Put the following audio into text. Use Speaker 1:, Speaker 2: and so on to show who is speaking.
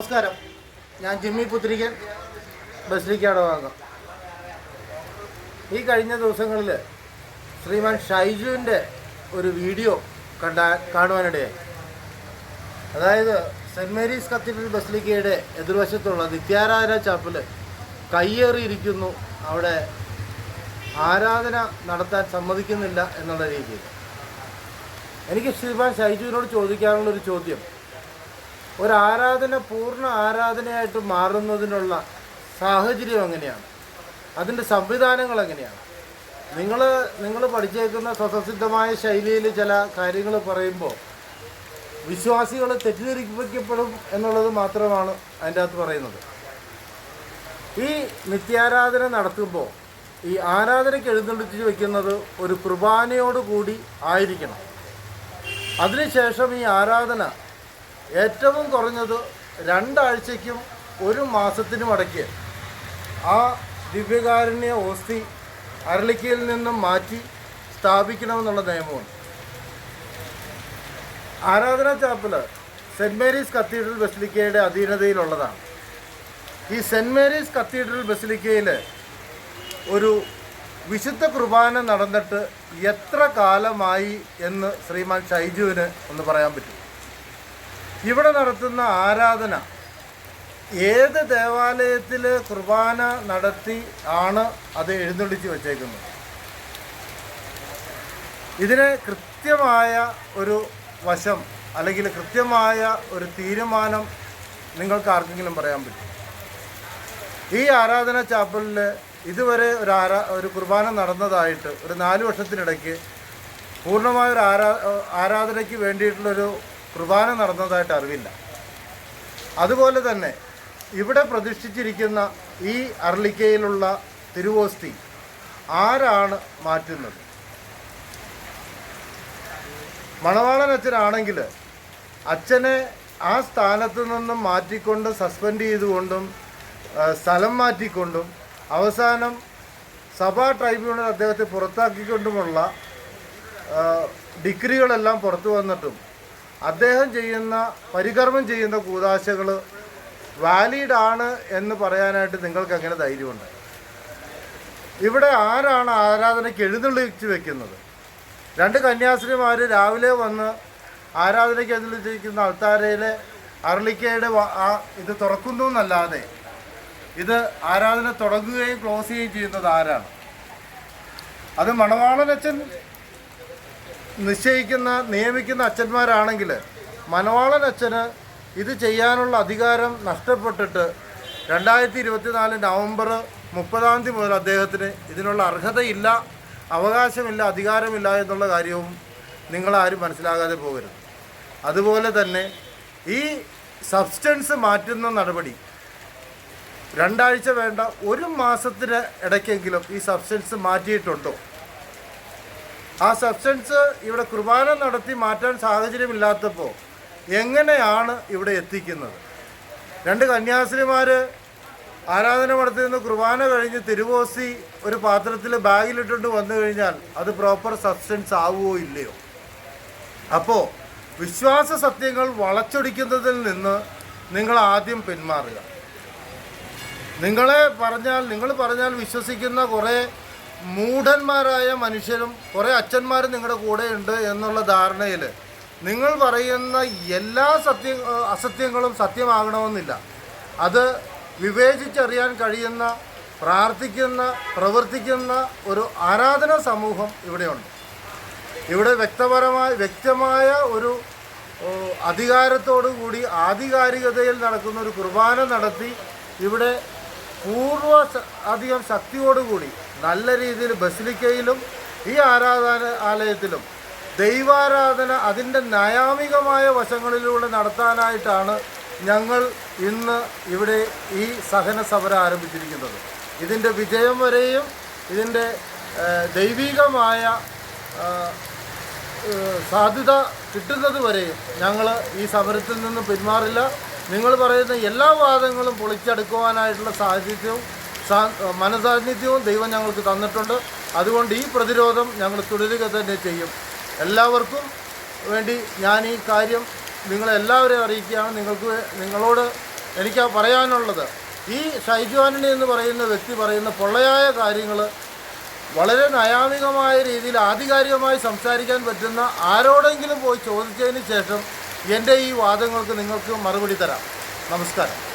Speaker 1: നമസ്കാരം. ഞാൻ ജിമ്മി പുത്രികൻ. ബസ്ലിക്കാട് വാങ്ങാം. ഈ കഴിഞ്ഞ ദിവസങ്ങളിൽ ശ്രീമാൻ ഷൈജുവിന്റെ ഒരു വീഡിയോ കണ്ട കാണുവാനിടയായി. അതായത് സെന്റ് മേരീസ് കത്തീഡ്രൽ ബസ്ലിക്കയുടെ എതിർവശത്തുള്ള നിത്യാരാധന ചാപ്പിൽ കയ്യേറിയിരിക്കുന്നു. അവിടെ ആരാധന നടത്താൻ സമ്മതിക്കുന്നില്ല എന്നുള്ള രീതിയിൽ. എനിക്ക് ശ്രീമാൻ ഷൈജുവിനോട് ചോദിക്കാനുള്ളൊരു ചോദ്യം. ഒരു ആരാധന പൂർണ ആരാധനയായിട്ട് മാറുന്നതിനുള്ള സാഹചര്യം എങ്ങനെയാണ്? അതിന്റെ സംവിധാനങ്ങൾ എങ്ങനെയാണ്? നിങ്ങൾ നിങ്ങൾ പഠിച്ചേക്കുന്ന സ്വതസിദ്ധമായ ശൈലിയിൽ ചില കാര്യങ്ങൾ പറയുമ്പോൾ വിശ്വാസികൾ തെറ്റിദ്ധരിപ്പിക്കപ്പെടും എന്നുള്ളത് മാത്രമാണ് അതിന്റെ അകത്ത് പറയുന്നത്. ഈ നിത്യാരാധന നടത്തുമ്പോൾ ഈ ആരാധനയ്ക്ക് എഴുന്നള്ളിച്ച് വയ്ക്കുന്നത് ഒരു കുർബാനയോട് കൂടി ആയിരിക്കണം. അതിനുശേഷം ഈ ആരാധന ഏറ്റവും കുറഞ്ഞത് രണ്ടാഴ്ചയ്ക്കും ഒരു മാസത്തിനും അടയ്ക്ക്. ആ ദിവ്യകാരുണ്യ ഓസ്തി അരളിക്കയിൽ നിന്നും മാറ്റി സ്ഥാപിക്കണമെന്നുള്ള നിയമമുണ്ട്. ആരാധനാ ചാപ്പൽ സെന്റ് മേരീസ് കത്തീഡ്രൽ ബസിലിക്കയുടെ അധീനതയിലുള്ളതാണ്. ഈ സെന്റ് മേരീസ് കത്തീഡ്രൽ ബസിലിക്കയിൽ ഒരു വിശുദ്ധ കുർബാന നടന്നിട്ട് എത്ര കാലമായി എന്ന് ശ്രീമാൻ ഷൈജുവിന് ഒന്ന് പറയാൻ പറ്റും. ഇവിടെ നടത്തുന്ന ആരാധന ഏത് ദേവാലയത്തിൽ കുർബാന നടത്തി ആണ് അത് എഴുന്നള്ളിച്ച് വച്ചേക്കുന്നത്? ഇതിന് കൃത്യമായ ഒരു വശം അല്ലെങ്കിൽ കൃത്യമായ ഒരു തീരുമാനം നിങ്ങൾക്ക് ആർക്കെങ്കിലും പറയാൻ പറ്റും? ഈ ആരാധന ചാപ്പലിൽ ഇതുവരെ ഒരു ആരാ ഒരു കുർബാന നടന്നതായിട്ട് ഒരു നാല് വർഷത്തിനിടയ്ക്ക് പൂർണമായ ഒരു ആരാ ആരാധനയ്ക്ക് വേണ്ടിയിട്ടുള്ളൊരു കുർബാന നടന്നതായിട്ട് അറിവില്ല. അതുപോലെ തന്നെ ഇവിടെ പ്രതിഷ്ഠിച്ചിരിക്കുന്ന ഈ അർലിക്കയിലുള്ള തിരുവോസ്തി ആരാണ് മാറ്റുന്നത്? മണവാളൻ അച്ഛനാണെങ്കിൽ അച്ഛനെ ആ സ്ഥാനത്ത് നിന്നും മാറ്റിക്കൊണ്ട് സസ്പെൻഡ് ചെയ്തുകൊണ്ടും സ്ഥലം മാറ്റിക്കൊണ്ടും അവസാനം സഭാ ട്രൈബ്യൂണൽ അദ്ദേഹത്തെ പുറത്താക്കിക്കൊണ്ടുമുള്ള ഡിഗ്രികളെല്ലാം പുറത്തു വന്നിട്ടും അദ്ദേഹം ചെയ്യുന്ന പരികർമ്മം ചെയ്യുന്ന കൂതാശകൾ വാലിഡ് ആണ് എന്ന് പറയാനായിട്ട് നിങ്ങൾക്ക് അങ്ങനെ ധൈര്യമുണ്ട്. ഇവിടെ ആരാണ് ആരാധനയ്ക്ക് എഴുന്നള്ളിച്ച് വെക്കുന്നത്? രണ്ട് കന്യാസ്ത്രീമാർ രാവിലെ വന്ന് ആരാധനയ്ക്ക് എഴുന്നള്ളിച്ചിരിക്കുന്ന അൾത്താരയിലെ ആ ഇത് തുറക്കുന്നു എന്നല്ലാതെ ഇത് ആരാധന തുടങ്ങുകയും ക്ലോസ് ചെയ്യുകയും ചെയ്യുന്നത് ആരാണ്? അത് മണവാളനച്ഛൻ നിശ്ചയിക്കുന്ന നിയമിക്കുന്ന അച്ഛന്മാരാണെങ്കിൽ മനവാളൻ അച്ഛന് ഇത് ചെയ്യാനുള്ള അധികാരം നഷ്ടപ്പെട്ടിട്ട് രണ്ടായിരത്തി ഇരുപത്തിനാല് നവംബർ മുപ്പതാം തീയതി മുതൽ അദ്ദേഹത്തിന് ഇതിനുള്ള അർഹതയില്ല അവകാശമില്ല അധികാരമില്ല എന്നുള്ള കാര്യവും നിങ്ങളാരും മനസ്സിലാകാതെ പോകരുത്. അതുപോലെ തന്നെ ഈ സബ്സ്റ്റൻസ് മാറ്റുന്ന നടപടി രണ്ടാഴ്ച വേണ്ട ഒരു മാസത്തിന് ഇടയ്ക്കെങ്കിലും ഈ സബ്സ്റ്റൻസ് മാറ്റിയിട്ടുണ്ടോ? ആ സബ്സ്റ്റൻസ് ഇവിടെ കുർബാന നടത്തി മാറ്റാൻ സാഹചര്യമില്ലാത്തപ്പോൾ എങ്ങനെയാണ് ഇവിടെ എത്തിക്കുന്നത്? രണ്ട് കന്യാസ്ത്രീമാർ ആരാധന നടത്തി നിന്ന് കുർബാന കഴിഞ്ഞ് തിരുവോസി ഒരു പാത്രത്തിൽ ബാഗിലിട്ടുകൊണ്ട് വന്നു കഴിഞ്ഞാൽ അത് പ്രോപ്പർ സബ്സ്റ്റൻസ് ആവുമോ ഇല്ലയോ? അപ്പോൾ വിശ്വാസ സത്യങ്ങൾ വളച്ചൊടിക്കുന്നതിൽ നിന്ന് നിങ്ങൾ ആദ്യം പിന്മാറുക. നിങ്ങളെ പറഞ്ഞാൽ നിങ്ങൾ പറഞ്ഞാൽ വിശ്വസിക്കുന്ന കുറേ മൂഢന്മാരായ മനുഷ്യരും കുറേ അച്ഛന്മാരും നിങ്ങളുടെ കൂടെ ഉണ്ട് എന്നുള്ള ധാരണയിൽ നിങ്ങൾ പറയുന്ന എല്ലാ സത്യ അസത്യങ്ങളും സത്യമാകണമെന്നില്ല. അത് വിവേചിച്ചറിയാൻ കഴിയുന്ന പ്രാർത്ഥിക്കുന്ന പ്രവർത്തിക്കുന്ന ഒരു ആരാധന സമൂഹം ഇവിടെയുണ്ട്. ഇവിടെ വ്യക്തപരമായ വ്യക്തമായ ഒരു അധികാരത്തോടു കൂടി ആധികാരികതയിൽ നടക്കുന്ന ഒരു കുർബാന നടത്തി ഇവിടെ പൂർവ അധികം ശക്തിയോടുകൂടി നല്ല രീതിയിൽ ബസിലിക്കയിലും ഈ ആരാധന ആലയത്തിലും ദൈവാരാധന അതിന്റെ നയാമികമായ വശങ്ങളിലൂടെ നടത്താനായിട്ടാണ് ഞങ്ങൾ ഇന്ന് ഇവിടെ ഈ സഹന സമരം ആരംഭിച്ചിരിക്കുന്നത്. ഇതിന്റെ വിജയം വരെയും ഇതിന്റെ ദൈവികമായ സാധ്യത കിട്ടുന്നത് വരെയും ഞങ്ങൾ ഈ സമരത്തിൽ നിന്ന് പിന്മാറില്ല. നിങ്ങൾ പറയുന്ന എല്ലാ വാദങ്ങളും പൊളിച്ചെടുക്കുവാനായിട്ടുള്ള സാഹചര്യവും മനസാന്നിധ്യവും ദൈവം ഞങ്ങൾക്ക് തന്നിട്ടുണ്ട്. അതുകൊണ്ട് ഈ പ്രതിരോധം ഞങ്ങൾ തുടരുക തന്നെ ചെയ്യും. എല്ലാവർക്കും വേണ്ടി ഞാൻ ഈ കാര്യം നിങ്ങളെല്ലാവരെയും അറിയിക്കുകയാണ്. നിങ്ങൾക്ക് നിങ്ങളോട് എനിക്ക് പറയാനുള്ളത് ഈ ഷൈജു എന്ന് പറയുന്ന വ്യക്തി പറയുന്ന പൊള്ളയായ കാര്യങ്ങൾ വളരെ നയാമികമായ രീതിയിൽ ആധികാരികമായി സംസാരിക്കാൻ പറ്റുന്ന ആരോടെങ്കിലും പോയി ചോദിച്ചതിന് ശേഷം എന്റെ ഈ വാദങ്ങൾക്ക് നിങ്ങൾക്ക് മറുപടി തരാം. നമസ്കാരം.